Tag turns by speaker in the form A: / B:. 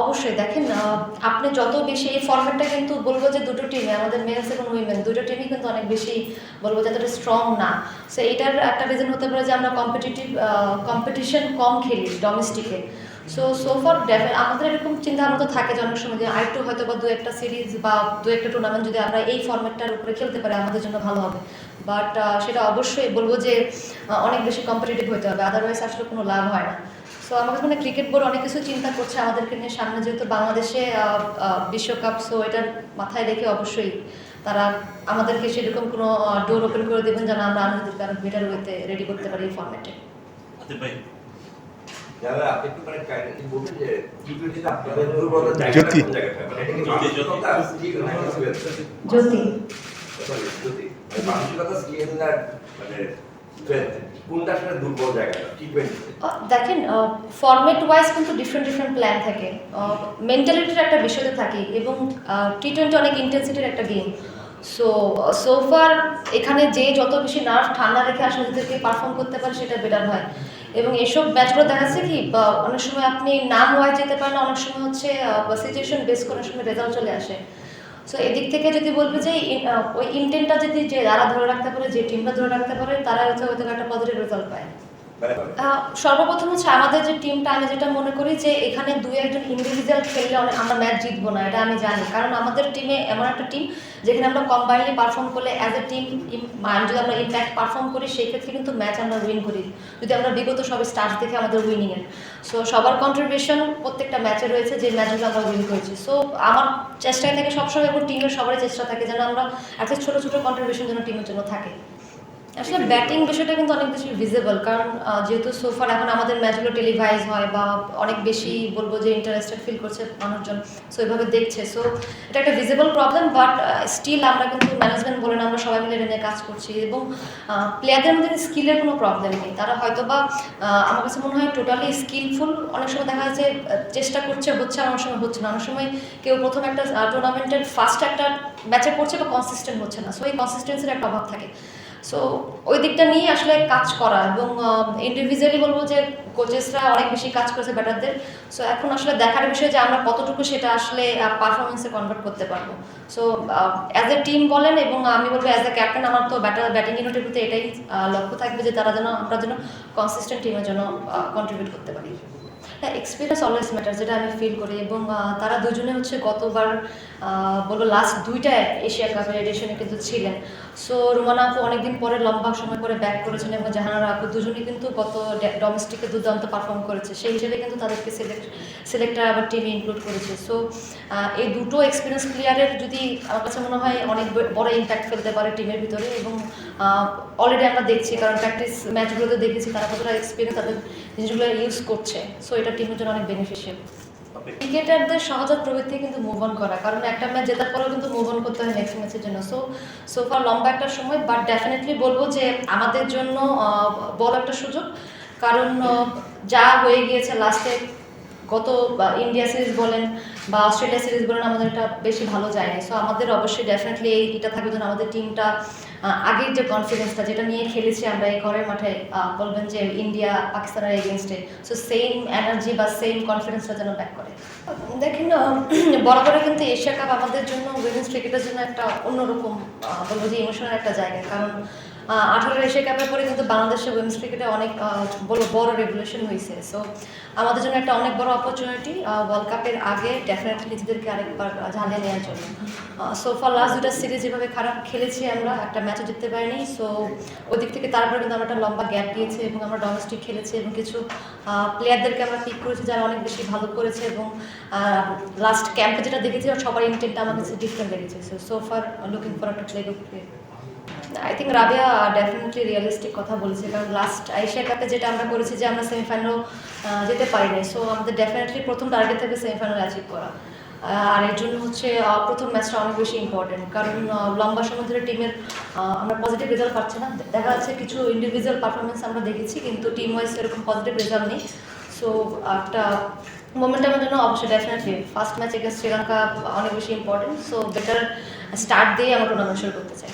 A: অবশ্যই দেখেন আপনি যত বেশি এই ফরম্যাটটা কিন্তু বলব যে দুটো টিমে আমাদের মেলস এবং উইমেন দুটো টিমই কিন্তু অনেক বেশি বলব যে এতটা স্ট্রং না। সো এটার একটা রিজন হতে পারে যে আমরা কম্পিটিটিভ কম্পিটিশন কম খেলি ডোমেস্টিকে সো সো ফর আমাদের এরকম চিন্তা ভাবনা তো থাকে যে অনেক সময় যে আরেকটু হয়তো বা দু একটা সিরিজ বা দু একটা টুর্নামেন্ট যদি আমরা এই ফরম্যাটটার উপরে খেলতে পারি, আমাদের জন্য ভালো হবে। বাট সেটা অবশ্যই বলব যে অনেক বেশি কম্পিটিটিভ হতে হবে আদারওয়াইজ আসলে কোনো লাভ হয় না। সো আমার কাছে মানে ক্রিকেট বোর্ড অনেক কিছু চিন্তা করছে আমাদেরকে নিয়ে। সামনে যেহেতু বাংলাদেশে বিশ্বকাপ সো এটার মাথায় রেখে অবশ্যই তারা আমাদেরকে সেরকম কোনো ডোর ওপেন করে দেবেন যেন আমরা আরও বেটার ওয়েতে রেডি করতে পারি এই ফর্মেটে
B: আতিফ ভাই।
C: যারা আপনি একটু মানে কাইন্ডলি বলবেন যে টি টোয়েন্টিতে আপনাদের দুর্বলতা জায়গাটা
D: জ্যোতি।
A: দেখেন ফরম্যাট ওয়াইজ কিন্তু ডিফারেন্ট ডিফারেন্ট প্ল্যান থাকে। মেন্টালিটির একটা বিষয় তো থাকে এবং টি টোয়েন্টি অনেক ইন্টেন্সিটির একটা গেম সো সোফার এখানে যে যত বেশি নার্ভ ঠান্ডা রেখে আসলে নিজেদেরকে পারফর্ম করতে পারে, সেটা বেটার হয়। এবং এসব ম্যাচগুলো দেখাচ্ছে কি অনেক সময় আপনি নাম ওয়াইজ যেতে পারেন অনেক সময় হচ্ছে সিচুয়েশন বেস করে অনেক সময় রেজাল্ট চলে আসে। সো এদিক থেকে যদি বলবে যে ওই ইন্টেন্টটা যদি যে, যারা ধরে রাখতে পারে, যে টিমটা ধরে রাখতে পারে তারা হচ্ছে হয়তো একটা পজিটিভ রেজাল্ট পায়। সর্বপ্রথম হচ্ছে আমাদের যে টিমটা আমি যেটা মনে করি যে এখানে দুই একজন ইন্ডিভিজুয়াল খেললে অনেক আমরা ম্যাচ জিতবো না, এটা আমি জানি। কারণ আমাদের টিমে এমন একটা টিম যেখানে আমরা কম্বাইনলি পারফর্ম করলে অ্যাজ এ টিম যদি আমরা ইম্প্যাক্ট পারফর্ম করি, সেই ক্ষেত্রে কিন্তু ম্যাচ আমরা উইন করি। যদি আমরা বিগত সব স্টার্ট দেখে আমাদের উইনিংয়ের সো সবার কন্ট্রিবিউশন প্রত্যেকটা ম্যাচে রয়েছে, যে ম্যাচগুলো আমরা উইন করেছি। সো আমার চেষ্টায় থাকে সবসময় এবং টিমের সবারই চেষ্টা থাকে যেন আমরা একটা ছোটো ছোটো কন্ট্রিবিউশন যেন টিমের জন্য থাকে। আসলে ব্যাটিং বিষয়টা কিন্তু অনেক বেশি ভিজিবল কারণ যেহেতু সোফার এখন আমাদের ম্যাচগুলো টেলিভাইজ হয় বা অনেক বেশি বলব যে ইন্টারেস্টেড ফিল করছে মানুষজন সো এভাবে দেখছে। সো এটা একটা ভিজিবল প্রবলেম বাট স্টিল আমরা কিন্তু ম্যানেজমেন্ট বলেন, আমরা সবাই মিলে নিয়ে কাজ করছি এবং প্লেয়ারদের মধ্যে স্কিলের কোনো প্রবলেম নেই। তারা হয়তো বা আমার কাছে মনে হয় টোটালি স্কিলফুল অনেক সময় দেখা যাচ্ছে চেষ্টা করছে, হচ্ছে আর অনেক সময় হচ্ছে না। অনেক সময় কেউ প্রথম একটা টুর্নামেন্টের ফার্স্ট একটা ম্যাচে করছে বা কনসিস্টেন্ট হচ্ছে না। সো এই কনসিস্টেন্সির একটা অভাব থাকে। সো ওই দিকটা নিয়ে আসলে কাজ করা এবং ইন্ডিভিজুয়ালি বলব যে কোচেসরা অনেক বেশি কাজ করেছে ব্যাটারদের সো এখন আসলে দেখার বিষয় যে আমরা কতটুকু সেটা আসলে পারফরমেন্সে কনভার্ট করতে পারব। সো অ্যাজ এ টিম বলেন এবং আমি বলব অ্যাজ এ ক্যাপ্টেন আমার তো ব্যাটার ব্যাটিং ইউনিটের প্রতি এটাই লক্ষ্য থাকবে যে তারা যেন, আমরা যেন কনসিস্টেন্ট টিমের জন্য কন্ট্রিবিউট করতে পারি। হ্যাঁ এক্সপিরিয়েন্স অলওয়েজ ম্যাটার যেটা আমি ফিল করি এবং তারা দুজনে হচ্ছে গতবার বলব লাস্ট দুইটা এশিয়া কাপের এডিশনে কিন্তু ছিলেন। সো রুমানা আপু অনেকদিন পরে লম্বা সময় পরে ব্যাক করেছেন এবং জাহানারা আপু দুজনেই কিন্তু গত ডোমেস্টিকে দুর্দান্ত পারফর্ম করেছে। সেই হিসেবে কিন্তু তাদেরকে সিলেক্ট সিলেক্টার আবার টিমে ইনক্লুড করেছে। সো এই দুটো এক্সপিরিয়েন্স প্লেয়ারের যদি আমার কাছে মনে হয় অনেক বড় ইম্প্যাক্ট ফেলতে পারে টিমের ভিতরে এবং অলরেডি আমরা দেখছি কারণ প্র্যাকটিস ম্যাচগুলোতে দেখেছি তারা কতটা এক্সপিরিয়েন্স তাদের জিনিসগুলো ইউজ করছে। সো এটা টিমের জন্য অনেক বেনিফিশিয়াল ক্রিকেটারদের সহজাত প্রবৃত্তি কিন্তু মুভ অন করা কারণ একটা ম্যাচ জেতার পরেও কিন্তু মুভ অন করতে হয় নেক্সট ম্যাচের জন্য। সো সো ফার লম্বা একটা সময় বাট ডেফিনেটলি বলব যে আমাদের জন্য বড় একটা সুযোগ। কারণ যা হয়ে গিয়েছে লাস্টে গত ইন্ডিয়া সিরিজ বলেন, বা অস্ট্রেলিয়া সিরিজ বলেন, আমাদের এটা বেশি ভালো যায়নি। সো আমাদের অবশ্যই ডেফিনেটলি এইটা থাকবে যেন আমাদের টিমটা আগের যে কনফিডেন্সটা যেটা নিয়ে খেলেছি আমরা এই ঘরের মাঠে বলবেন যে ইন্ডিয়া পাকিস্তানের এগেনস্টে সো সেম এনার্জি বা সেম কনফিডেন্সটা যেন ব্যাক করে। দেখেন বরাবরই কিন্তু এশিয়া কাপ আমাদের জন্য উইমেন্স ক্রিকেটের জন্য একটা অন্যরকম বলব যে ইমোশনাল একটা জায়গা। কারণ আঠারো এশিয়া কাপের পরে কিন্তু বাংলাদেশের উইমেন্স ক্রিকেটে অনেক বড় বড় রেগুলেশন হয়েছে। সো আমাদের জন্য একটা অনেক বড় অপরচুনিটি ওয়ার্ল্ড কাপের আগে ডেফিনেটলি নিজেদেরকে আরেকবার ঝালিয়ে নেওয়ার জন্য। সো ফর লাস্ট দুটা সিরিজ যেভাবে খারাপ খেলেছি আমরা, একটা ম্যাচও জিততে পারিনি। সো ওই দিক থেকে তারপরে কিন্তু আমরা একটা লম্বা গ্যাপ দিয়েছি এবং আমরা ডোমেস্টিক খেলেছি এবং কিছু প্লেয়ারদেরকে আমরা পিক করেছি যারা অনেক বেশি ভালো করেছে এবং লাস্ট ক্যাম্পে যেটা দেখেছি, সবার ইন্টেন্টটা আমার কাছে ডিফারেন্ট লেগেছে। So so far looking for একটা play good I think Rabeya definitely realistic কথা বলেছে, কারণ লাস্ট এশিয়া কাপে যেটা আমরা করেছি যে আমরা সেমিফাইনাল যেতে পারিনি। সো আমাদের ডেফিনেটলি প্রথম টার্গেট থাকবে সেমিফাইনাল অ্যাচিভ করা। আর এর জন্য হচ্ছে প্রথম ম্যাচটা অনেক বেশি ইম্পর্টেন্ট কারণ লম্বা সময় ধরে টিমের আমরা পজিটিভ রেজাল্ট পাচ্ছি না। দেখা যাচ্ছে কিছু ইন্ডিভিজুয়াল পারফরমেন্স আমরা দেখেছি, কিন্তু টিম ওয়াইজ এরকম পজিটিভ রেজাল্ট নেই। সো একটা মোমেন্টামের জন্য অবশ্যই definitely first match against Sri Lanka অনেক বেশি ইম্পর্টেন্ট সো বেটার স্টার্ট দিয়ে আমরা টুর্নামেন্ট শুরু করতে চাই।